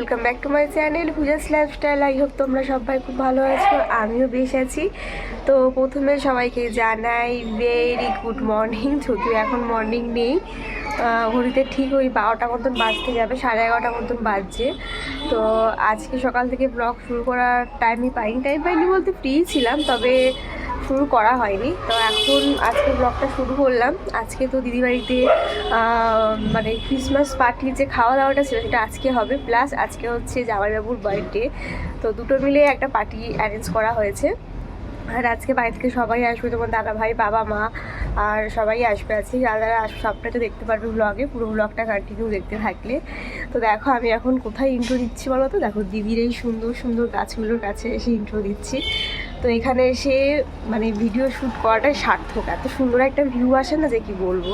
Welcome back to my channel Puja's lifestyle I hope তোমরা সবাই খুব ভালো আছো, আমিও বেশ আছি। তো প্রথমে সবাইকে জানাই ভেরি গুড মর্নিং যদিও এখন মর্নিং নেই। ঘড়িতে ঠিক ওই বারোটা মতন বাজতে যাবে, সাড়ে এগারোটা মতন বাজছে। তো আজকে সকাল থেকে ব্লগ শুরু করার টাইমই পাইনি টাইম পাইনি বলতে ফ্রি ছিলাম, তবে শুরু করা হয়নি। তো এখন আজকে ব্লগটা শুরু করলাম। আজকে তো দিদিবাড়িতে মানে ক্রিসমাস পার্টির যে খাওয়া দাওয়াটা ছিল সেটা আজকে হবে। প্লাস আজকে হচ্ছে জামাইবাবুর বার্থডে তো দুটো মিলে একটা পার্টি অ্যারেঞ্জ করা হয়েছে। আর আজকে বাড়ি থেকে সবাই আসবে, তোমার দাদা ভাই, বাবা, মা, আর সবাই আসবে। আজকে যারা আসবে সবটা তো দেখতে পারবে ব্লগে পুরো ব্লগটা কন্টিনিউ দেখতে থাকলে। তো দেখো, আমি এখন কোথায় ইন্ট্রো দিচ্ছি বলো তো? দেখো, দিদির এই সুন্দর সুন্দর গাছগুলোর কাছে এসে ইন্ট্রো দিচ্ছি। তো এখানে এসে মানে ভিডিও শ্যুট করাটাই সার্থক। এত সুন্দর একটা ভিউ আসে না যে কি বলব?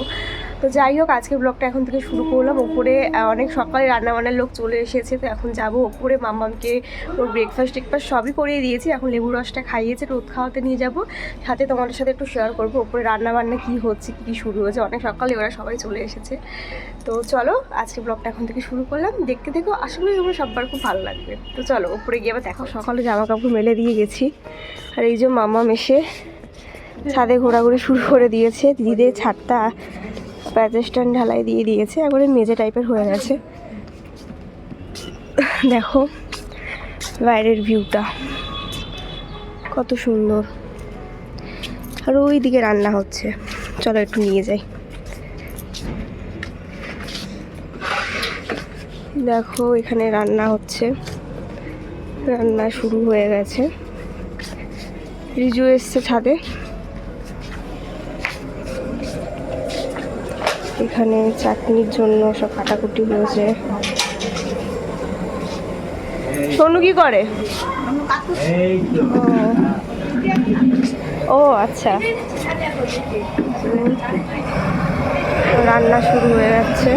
তো যাই হোক, আজকে ব্লগটা এখন থেকে শুরু করলাম। ওপরে অনেক সকালে রান্নাবান্নার লোক চলে এসেছে, তো এখন যাব ওপরে। মাম্মামকে ওর ব্রেকফাস্ট টেকফাস্ট সবই করিয়ে দিয়েছি। এখন লেবু রসটা খাইয়েছে রোদ খাওয়াতে নিয়ে যাব। সাথে তোমাদের সাথে একটু শেয়ার করব ওপরে রান্নাবান্না কী হচ্ছে, কী শুরু হয়েছে। অনেক সকালে ওরা সবাই চলে এসেছে। তো চলো, আজকে ব্লগটা এখন থেকে শুরু করলাম। দেখতে দেখো আশা করি তোমার সবার খুব ভালো লাগবে। তো চলো উপরে গিয়ে আবার দেখো সকালে জামা কাপড় মেলে দিয়ে গেছি। আর এই যে মামা মেশে ছাদে ঘোরাঘুরি শুরু করে দিয়েছে। দিদিদের ছাদটা প্যাচেস্টান ঢালাই দিয়ে দিয়েছে, একবারে মেজে টাইপের হয়ে গেছে। দেখো, বাইরের ভিউটা কত সুন্দর। আর ওই দিকে রান্না হচ্ছে। চলো একটু নিয়ে যাই। দেখো, এখানে রান্না হচ্ছে। রান্না শুরু হয়ে গেছে। রিজু এসছে ছাদে। এখানে চাটনির জন্য সব কাটাকুটি হয়েছে। সোনু কি করে? ও আচ্ছা। রান্না শুরু হয়ে যাচ্ছে।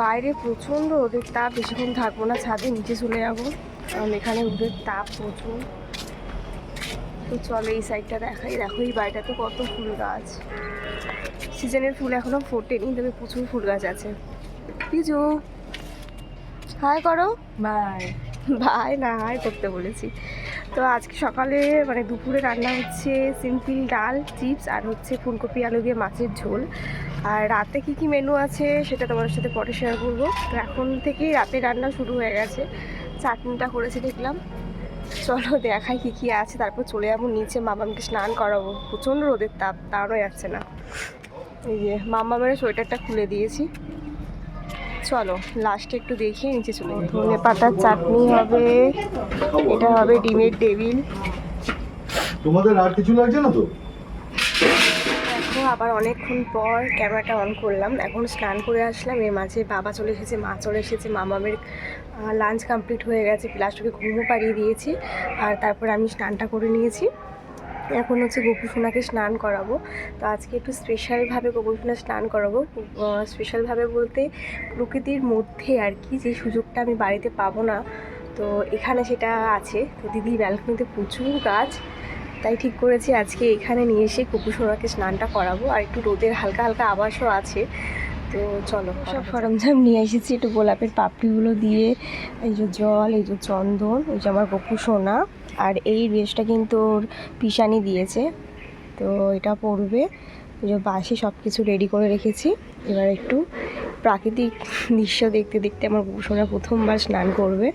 বাইরে প্রচণ্ড রোদের তাপ, বেশিক্ষণ থাকব না, ছাদে নিচে চলে যাব। কারণ এখানে রোদের তাপ প্রচুর। তো চলো এই সাইডটা দেখাই। দেখো এই বাড়িটাতে কত ফুল গাছ। সিজনের ফুল এখনও ফোটেনি তবে প্রচুর ফুল গাছ আছে। পিজু হাই করো। বাই ভাই না হাই করতে বলেছি। তো আজকে সকালে মানে দুপুরে রান্না হচ্ছে সিম্পল ডাল চিপস আর হচ্ছে ফুলকপি আলু দিয়ে মাছের ঝোল। আর রাতে কি কি মেনু আছে সেটা তোমাদের সাথে পরে শেয়ার করব। তো এখন থেকেই রাতে রান্না শুরু হয়ে গেছে। চাটনিটা করেছে দেখলাম। চলো দেখাই কি কি আছে তারপর চলে যাব নিচে মামামকে স্নান করাবো। প্রচণ্ড রোদের তাপ দাঁড়ানো যাচ্ছে না। এই যে মামামের সোয়েটারটা খুলে দিয়েছি। চলো লাস্টে একটু দেখিয়ে নিচে চলে যাই। ধনে পাতার চাটনি হবে এটা হবে ডিমের টেবিল। তোমাদের আর কিছু লাগছে না তো? দেখো আবার অনেকক্ষণ পর ক্যামেরাটা অন করলাম। এখন স্নান করে আসলাম এর মাঝে বাবা চলে এসেছে মা চলে এসেছে মামামের লাঞ্চ কমপ্লিট হয়ে গেছে প্লাস ওকে ঘুমও পাড়িয়ে দিয়েছি, আর তারপর আমি স্নানটা করে নিয়েছি। এখন হচ্ছে গোপু সোনাকে স্নান করাবো। তো আজকে একটু স্পেশালভাবে গোপু সোনা স্নান করাবো। স্পেশালভাবে বলতে প্রকৃতির মধ্যে আর কি যে সুযোগটা আমি বাড়িতে পাবো না, তো এখানে সেটা আছে। তো দিদি ব্যালকনিতে প্রচুর গাছ, তাই ঠিক করেছি আজকে এখানে নিয়ে এসে কুকু সোনাকে স্নানটা করাবো। আর একটু রোদের হালকা হালকা আবাসও আছে। তো চলো সব সরঞ্জাম নিয়ে এসেছি একটু গোলাপের পাপড়িগুলো দিয়ে এই যে জল এই যে চন্দন এই যে আমার গপু সোনা আর এই ড্রেসটা কিন্তু ওর পিসানি দিয়েছে তো এটা পরবে। এই যে বাসে সব কিছু রেডি করে রেখেছি এবার একটু প্রাকৃতিক দৃশ্য দেখতে দেখতে আমার গপু সোনা প্রথমবার স্নান করবে।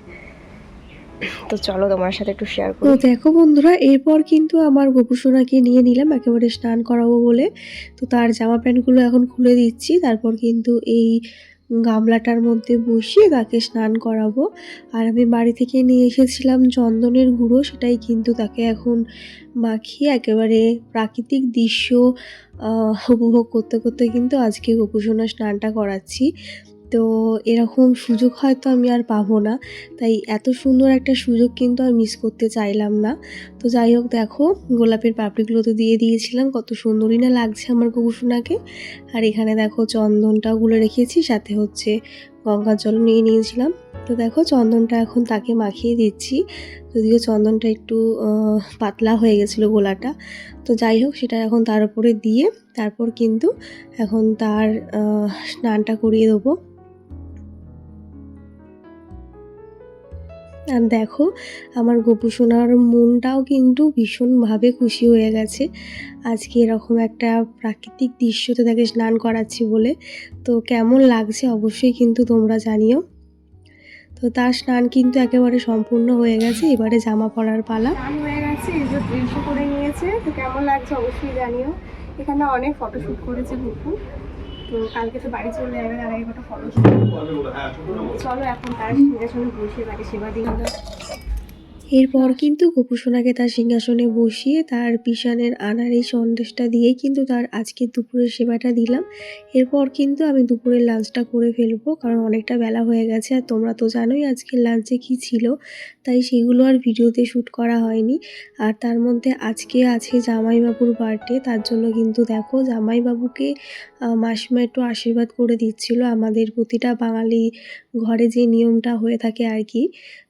তো চলো তোমার সাথে একটু শেয়ার তো দেখো বন্ধুরা এরপর কিন্তু আমার গোপুসোনাকে নিয়ে নিলাম একেবারে স্নান করাবো বলে। তো তার জামা প্যান্টগুলো এখন খুলে দিচ্ছি তারপর কিন্তু এই গামলাটার মধ্যে বসিয়ে তাকে স্নান করাবো। আর আমি বাড়ি থেকে নিয়ে এসেছিলাম চন্দনের গুঁড়ো সেটাই কিন্তু তাকে এখন মাখিয়ে একেবারে প্রাকৃতিক দৃশ্য উপভোগ করতে করতে কিন্তু আজকে গোপুসোনা স্নানটা করাচ্ছি। তো এরকম সুযোগ হয়তো আমি আর পাবো না। তাই এত সুন্দর একটা সুযোগ কিন্তু আর মিস করতে চাইলাম না। তো যাই হোক, দেখো, গোলাপের পাপড়িগুলো তো দিয়ে দিয়েছিলাম। কত সুন্দরই না লাগছে আমার কুকুরসোনাকে আর এখানে দেখো, চন্দনটাও গুলে রেখেছি, সাথে হচ্ছে গঙ্গার জল নিয়ে নিয়েছিলাম। তো দেখো, চন্দনটা এখন তাকে মাখিয়ে দিচ্ছি। যদিও চন্দনটা একটু পাতলা হয়ে গেছিল গোলাটা। তো যাই হোক, সেটা এখন তার উপরে দিয়ে তারপর কিন্তু এখন তার স্নানটা করিয়ে দেবো। আর দেখো, আমার গোপু সোনার মনটাও কিন্তু ভীষণভাবে খুশি হয়ে গেছে। আজকে এরকম একটা প্রাকৃতিক দৃশ্যতে তাকে স্নান করাচ্ছি বলে। তো কেমন লাগছে অবশ্যই কিন্তু তোমরা জানিও। তো তার স্নান কিন্তু একেবারে সম্পূর্ণ হয়ে গেছে, এবারে জামা পরার পালা। হয়ে গেছে, এই যে রিলসও করে নিয়েছে, তো কেমন লাগছে অবশ্যই জানিও। এখানে অনেক ফটোশ্যুট করেছে বুকু তো কালকে তো বাড়ি চলে যাবে আর আগে কটা ফটোশ্যুট চলো এখন তার সঙ্গে বসে তাকে সেবা দিই এরপর কিন্তু গোপুসোনাকে তার সিংহাসনে বসিয়ে তার পিসানের আনার এই সন্দেশটা দিয়ে কিন্তু তার আজকে দুপুরের সেবাটা দিলাম। এরপর কিন্তু আমি দুপুরের লাঞ্চটা করে ফেলব, কারণ অনেকটা বেলা হয়ে গেছে আর তোমরা তো জানোই আজকের লাঞ্চে কি ছিল, তাই সেগুলো আর ভিডিওতে শ্যুট করা হয়নি। আর তার মধ্যে আজকে আছে জামাইবাবুর বার্থডে, তার জন্য কিন্তু দেখো জামাইবাবুকে মাসিমা একটু আশীর্বাদ করে দিচ্ছিল আমাদের প্রতিটা বাঙালি ঘরে যে নিয়মটা হয়ে থাকে আর কি।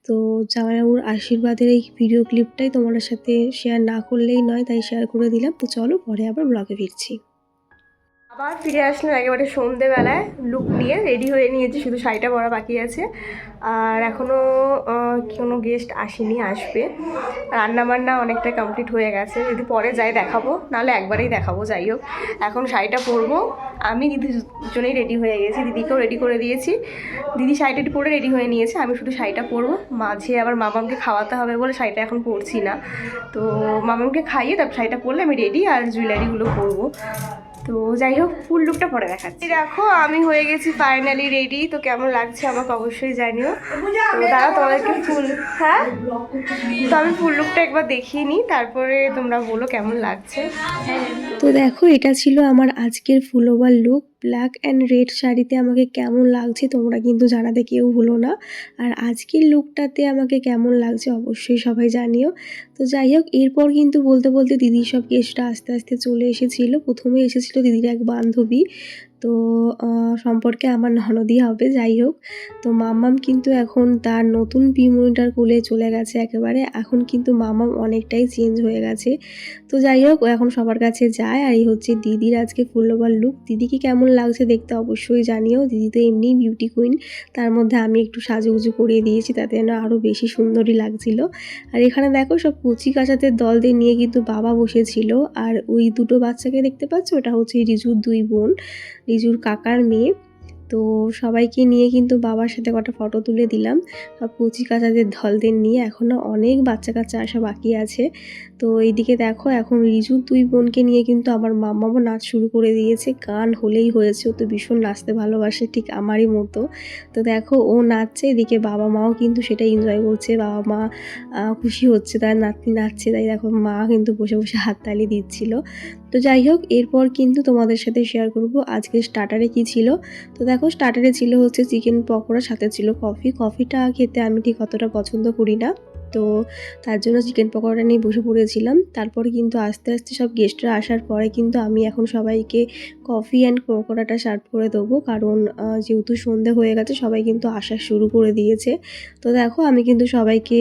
তো জামাইবাবুর আশীর্বাদের এই ভিডিও ক্লিপটাই তোমাদের সাথে শেয়ার না করলেই নয়, তাই শেয়ার করে দিলাম। তো চলো পরে আবার ব্লগে ফিরছি। আবার ফিরে আসলাম একেবারে সন্ধেবেলায় লুক নিয়ে রেডি হয়ে নিয়েছি, শুধু শাড়িটা পরা বাকি আছে। আর এখনও কোনো গেস্ট আসেনি, আসবে। রান্না বান্না অনেকটা কমপ্লিট হয়ে গেছে। যদি পরে যাই দেখাবো, নাহলে একবারেই দেখাবো, যাই হোক। এখন শাড়িটা পরবো। আমি দিদি দুজনেই রেডি হয়ে গেছি। দিদিকেও রেডি করে দিয়েছি। দিদি শাড়িটা পরে রেডি হয়ে নিয়েছে। আমি শুধু শাড়িটা পরবো। মাঝে আবার মামামকে খাওয়াতে হবে বলে শাড়িটা এখন পরছি না। তো মামামকে খাইয়ে তারপর শাড়িটা পরলে আমি রেডি আর জুয়েলারিগুলো পরবো। তো যাই হোক ফুল লুকটা পরে দেখাচ্ছি। দেখো আমি হয়ে গেছি ফাইনালি রেডি তো কেমন লাগছে আমাকে অবশ্যই জানিও। তো দাঁড়া তোমাদেরকে ফুল হ্যাঁ? তো আমি ফুল লুকটা একবার দেখিয়ে নিই তারপরে তোমরা বলো কেমন লাগছে। তো দেখো এটা ছিল আমার আজকের full over look black and red শাড়িতে আমাকে কেমন লাগছে তোমরা কিন্তু জানাতে কেউ হলো না। আর আজকের লুকটাতে আমাকে কেমন লাগছে অবশ্যই সবাই জানিও। তো যাই হোক, এরপর কিন্তু বলতে বলতে দিদির সব কেসটা আস্তে আস্তে চলে এসেছিল। প্রথমে এসেছিল দিদির এক বান্ধবী। তো সম্পর্কে আমার ননদই হবে, যাই হোক। তো মাম্মাম কিন্তু এখন তার নতুন পিমনিটার কোলে চলে গেছে একেবারে। এখন কিন্তু মাম্মাম অনেকটাই চেঞ্জ হয়ে গেছে। তো যাই হোক, এখন সবার কাছে যায়। আর এই হচ্ছে দিদির আজকে ফুলওভার লুক দিদিকে কেমন লাগছে দেখতে অবশ্যই জানিও। দিদি তো এমনি বিউটি কুইন তার মধ্যে আমি একটু সাজুগুজু করিয়ে দিয়েছি, তাতে যেন আরও বেশি সুন্দরই লাগছিল। আর এখানে দেখো, সব কচি কাচাতের দলদের নিয়ে কিন্তু বাবা বসেছিল। আর ওই দুটো বাচ্চাকে দেখতে পাচ্ছ? ওটা হচ্ছে রিজুর দুই বোন। রিজুর কাকার মেয়ে। তো সবাইকে নিয়ে কিন্তু বাবার সাথে কটা ফটো তুলে দিলাম। কুচি কাচাদের ধলদের নিয়ে এখনও অনেক বাচ্চা কাচ্চা আসা বাকি আছে। তো এইদিকে দেখো, এখন রিজু দুই বোনকে নিয়ে কিন্তু আমার মাম্মাও নাচ শুরু করে দিয়েছে। গান হলেই হয়েছে, ও তো ভীষণ নাচতে ভালোবাসে ঠিক আমারই মতো। তো দেখো, ও নাচছে, এদিকে বাবা মাও কিন্তু সেটা এনজয় করছে। বাবা মা খুশি হচ্ছে, তার নাতনি নাচছে, তাই দেখো মা কিন্তু বসে বসে হাততালি দিচ্ছিল। তো যাই হোক, এরপর কিন্তু তোমাদের সাথে শেয়ার করব আজকে স্টার্টারে কি ছিল। তো দেখো স্টার্টারে ছিল হচ্ছে চিকেন পকোড়া, সাথে ছিল কফি কফিটা খেতে আমি ঠিক অতটা পছন্দ করি না। তো তার জন্য চিকেন পকোড়া নিয়ে বসে পড়েছিলাম। তারপরে কিন্তু আস্তে আস্তে সব গেস্টরা আসার পরে কিন্তু আমি এখন সবাইকে কফি অ্যান্ড পকোড়াটা সার্ভ করে দেবো। কারণ যেহেতু সন্ধে হয়ে গেছে, সবাই কিন্তু আসা শুরু করে দিয়েছে। তো দেখো, আমি কিন্তু সবাইকে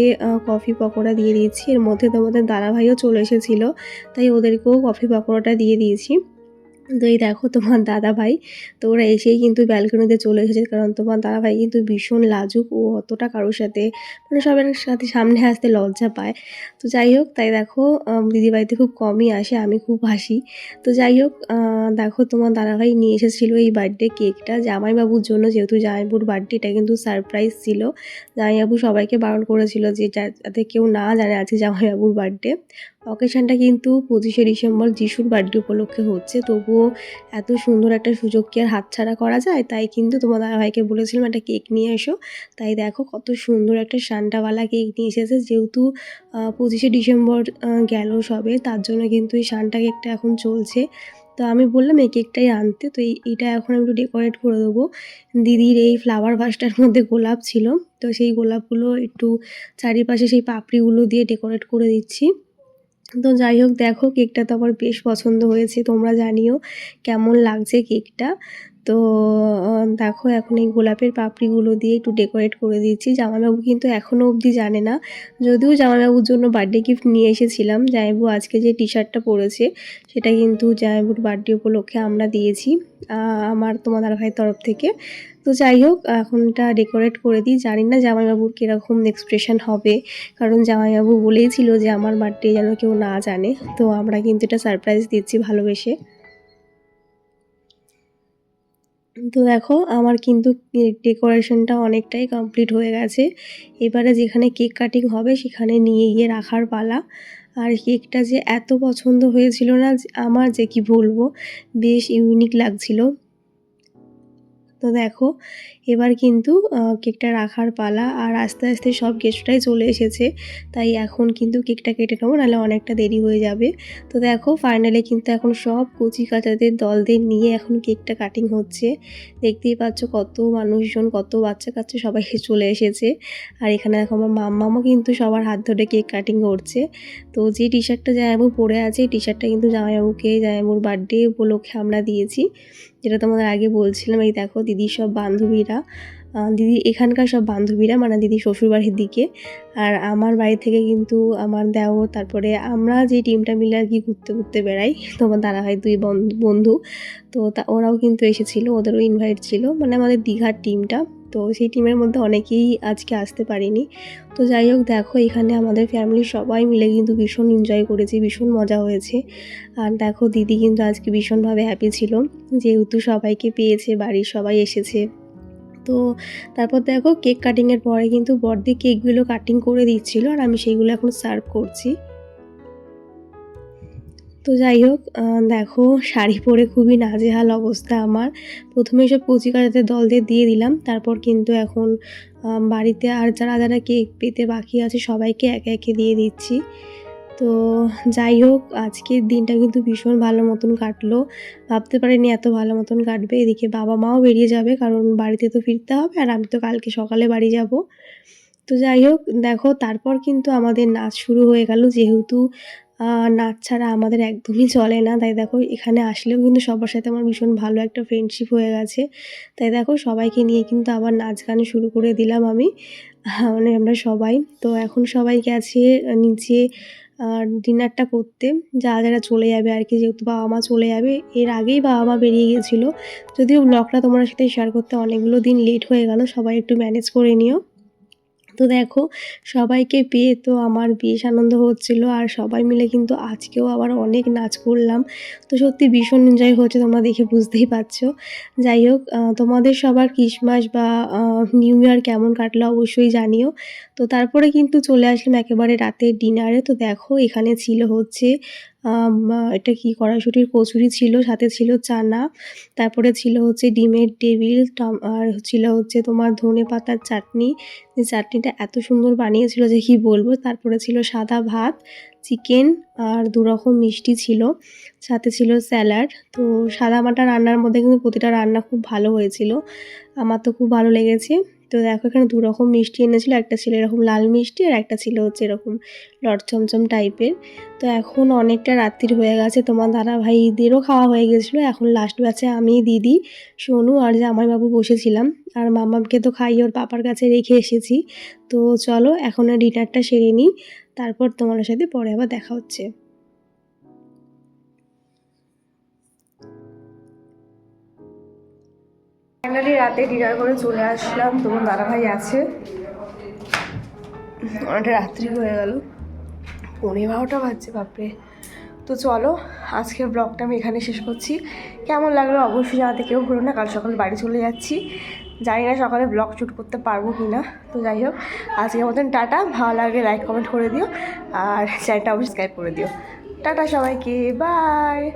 কফি পকোড়া দিয়ে দিয়েছি। এর মধ্যে তোমাদের দাদাভাইও চলে এসেছিল, তাই ওদেরকেও কফি পকোড়াটা দিয়ে দিয়েছি। তো এই দেখো তোমার দাদা ভাই তো ওরা এসেই কিন্তু ব্যালকনিতে চলে এসেছে। কারণ তোমার দাদা ভাই কিন্তু ভীষণ লাজুক ও অতটা কারোর সাথে মানে সবার সাথে সামনে আসতে লজ্জা পায়। তো যাই হোক তাই দেখো আম, দিদিবাড়িতে খুব কমই আসে আমি খুব হাসি। তো যাই হোক দেখো তোমার দাদাভাই নিয়ে এসেছিল এই বার্থডে কেকটা জামাইবাবুর জন্য যেহেতু জামাইবাবুর বার্থডে এটা কিন্তু সারপ্রাইজ ছিল। জামাইবাবু সবাইকে বারণ করেছিল যে যাতে কেউ না জানে আজকে জামাইবাবুর বার্থডে অকেশনটা কিন্তু পঁচিশে ডিসেম্বর যিশুর বার্থডে উপলক্ষে হচ্ছে। তবুও এত সুন্দর একটা সুযোগ কি আর হাতছাড়া করা যায়? তাই কিন্তু তোমার দাদাভাইকে বলেছিলাম একটা কেক নিয়ে এসো। তাই দেখো কত সুন্দর একটা সান্টাওয়ালা কেক নিয়ে এসেছে। যেহেতু পঁচিশে ডিসেম্বর গেল সবে, তার জন্য কিন্তু এই সান্টা কেকটা এখন চলছে। তো আমি বললাম, এই কেকটাই আনতে। তো এই, এটা এখন একটু ডেকোরেট করে দেবো। দিদির এই ফ্লাওয়ার ভাসটার মধ্যে গোলাপ ছিল। তো সেই গোলাপগুলো একটু চারিপাশে সেই পাপড়িগুলো দিয়ে ডেকোরেট করে দিচ্ছি। তো যাই হোক, দেখো কেকটা তো আমার বেশ পছন্দ হয়েছে, তোমরা জানিও কেমন লাগছে কেকটা। তো দেখো এখন এই গোলাপের পাপড়িগুলো দিয়ে একটু ডেকোরেট করে দিচ্ছি জামাইবাবু কিন্তু এখনও অবধি জানে না। যদিও জামাইবাবুর জন্য বার্থডে গিফট নিয়ে এসেছিলাম, জামাইবাবু আজকে যে টি শার্টটা পরেছে, সেটা কিন্তু জামাইবাবুর বার্থডে উপলক্ষে আমরা দিয়েছি আমার তোমার দাদাভাইয়ের তরফ থেকে। তো যাই হোক, এখন এটা ডেকোরেট করে দিই। জানি না জামাইবাবুর কীরকম এক্সপ্রেশন হবে, কারণ জামাইবাবু বলেইছিল যে আমার বার্থডে যেন কেউ না জানে। তো আমরা কিন্তু এটা সারপ্রাইজ দিচ্ছি ভালোবেসে। তো দেখো, আমার কিন্তু ডেকোরেশনটা অনেকটাই কমপ্লিট হয়ে গেছে। এবারে যেখানে কেক কাটিং হবে, সেখানে নিয়ে গিয়ে রাখার পালা। আর কেকটা যে এত পছন্দ হয়েছিল না আমার যে কি বলব, বেশ ইউনিক লাগছিল। তো দেখো, এবার কিন্তু কেকটা রাখার পালা আর আস্তে আস্তে সব গেস্টটাই চলে এসেছে। তাই এখন কিন্তু কেকটা কেটে নেব, নাহলে অনেকটা দেরি হয়ে যাবে। তো দেখো ফাইনালে কিন্তু এখন সব কচি কাচাদের দলদের নিয়ে এখন কেকটা কাটিং হচ্ছে। দেখতেই পাচ্ছ কত মানুষজন, কত বাচ্চা কাচ্চা সবাই চলে এসেছে। আর এখানে দেখো আমার মাম্মামও কিন্তু সবার হাত ধরে কেক কাটিং করছে। তো যে টি শার্টটা জামাইবাবু পরে আছে, এই টি শার্টটা কিন্তু জামাইবাবুকে জামাইবাবুর বার্থডে উপলক্ষে আমরা দিয়েছি। যেটা তোমাদের আগে বলছিলাম, এই দেখো দিদির সব বান্ধবীরা দিদি এখানকার সব বান্ধবীরা মানে দিদি শ্বশুরবাড়ির দিকে, আর আমার বাড়ি থেকে কিন্তু আমার দেওর, তারপরে আমরা যে টিমটা মিলে আর কি ঘুরতে ঘুরতে বেড়াই, তোমার দাদা হয় দুই বন্ধু, তো তা ওরাও কিন্তু এসেছিল, ওদেরও ইনভাইট ছিল মানে আমাদের দীঘার টিমটা তো সেই টিমের মধ্যে অনেকেই আজকে আসতে পারিনি। তো যাই হোক, দেখো এখানে আমাদের ফ্যামিলির সবাই মিলে কিন্তু ভীষণ এনজয় করেছি, ভীষণ মজা হয়েছে। আর দেখো দিদি কিন্তু আজকে ভীষণভাবে হ্যাপি ছিল, যেহেতু সবাইকে পেয়েছে, বাড়ির সবাই এসেছে। তো তারপর দেখো কেক কাটিংয়ের পরে কিন্তু বড়দি কেকগুলো কাটিং করে দিচ্ছিল, আর আমি সেইগুলো এখন সার্ভ করছি। তো যাই হোক দেখো, শাড়ি পরে খুবই নাজেহাল অবস্থা আমার। প্রথমে সব কচি কাচাতে দলদের দিয়ে দিলাম, তারপর কিন্তু এখন বাড়িতে আর যারা যারা কেক পেতে বাকি আছে, সবাইকে একে একে দিয়ে দিচ্ছি। তো যাই হোক, আজকের দিনটা কিন্তু ভীষণ ভালো মতন কাটলো। ভাবতে পারিনি এত ভালো মতন কাটবে, এদিকে বাবা মাও বেরিয়ে যাবে, কারণ বাড়িতে তো ফিরতে হবে, আর আমি তো কালকে সকালে বাড়ি যাব। তো যাই হোক, দেখো, তারপর কিন্তু আমাদের নাচ শুরু হয়ে গেল, যেহেতু নাচ ছাড়া আমাদের একদমই চলে না। তাই দেখো, এখানে আসলেও কিন্তু সবার সাথে আমার ভীষণ ভালো একটা ফ্রেন্ডশিপ হয়ে গেছে। তাই দেখো, সবাইকে নিয়ে কিন্তু আবার নাচ গান শুরু করে দিলাম আমি। মানে আমরা সবাই। তো এখন সবাই গেছে নিচে ডিনারটা করতে। যারা যারা চলে যাবে আর কি, যেহেতু বাবা মা চলে যাবে, এর আগেই বাবা মা বেরিয়ে গেছিল। যদিও ব্লগটা তোমার সাথে শেয়ার করতে অনেকগুলো দিন লেট হয়ে গেল, সবাই একটু ম্যানেজ করে নিও। তো দেখো, সবাইকে পেয়ে তো আমার বেশ আনন্দ হচ্ছিল আর সবাই মিলে কিন্তু আজকেও আবার অনেক নাচ করলাম। তো সত্যি ভীষণ এনজয় হচ্ছে তোমরা দেখে বুঝতেই পারছ। যাই হোক তোমাদের সবার ক্রিসমাস বা নিউ ইয়ার কেমন কাটলো অবশ্যই জানিও। তো তারপরে কিন্তু চলে আসলাম একেবারে রাতের ডিনারে তো দেখো, এখানে ছিল হচ্ছে এটা কি কড়াইশুটির কচুরি ছিল, সাথে ছিল চানা, তারপরে ছিল হচ্ছে ডিমের টেবিল আর ছিল হচ্ছে তোমার ধনে পাতার চাটনি। যে চাটনিটা এত সুন্দর বানিয়েছিল যে কি বলব? তারপরে ছিল সাদা ভাত, চিকেন, আর দু রকম মিষ্টি ছিল, সাথে ছিল স্যালাড। তো সাদা মাটা রান্নার মধ্যে কিন্তু প্রতিটা রান্না খুব ভালো হয়েছিল। আমার তো খুব ভালো লেগেছে। তো দেখো এখানে দু রকম মিষ্টি এনেছিল, একটা ছিল এরকম লাল মিষ্টি আর একটা ছিল হচ্ছে এরকম লট চমচম টাইপের। তো এখন অনেকটা রাত্রির হয়ে গেছে, তোমার দাদা ভাইদেরও খাওয়া হয়ে গেছিল, এখন লাস্ট ব্যাচে আমি, দিদি, সোনু আর জামাইবাবু বসেছিলাম। আর মামাকে তো খাই ওর পাপার কাছে রেখে এসেছি। তো চলো এখন ডিনারটা সেরে নিই, তারপর তোমার সাথে পরে আবার দেখা হচ্ছে। ফাইনালি রাতে ডিনার করে চলে আসলাম। তোমার দাদাভাই আছে। অনেকটা রাত্রি হয়ে গেল। পনেরো বারোটা বাজছে, বাপরে। তো চলো, আজকের ব্লগটা আমি এখানে শেষ করছি। কেমন লাগল অবশ্যই জানাতে কেউ ভুলো না। কাল সকালে বাড়ি চলে যাচ্ছি। জানি না সকালে ব্লগ শ্যুট করতে পারব কি না। তো যাই হোক, আজকের মতন টাটা। ভালো লাগলে লাইক কমেন্ট করে দিও। আর চ্যানেলটা অবশ্যই সাবস্ক্রাইব করে দিও। টাটা সবাইকে। বাই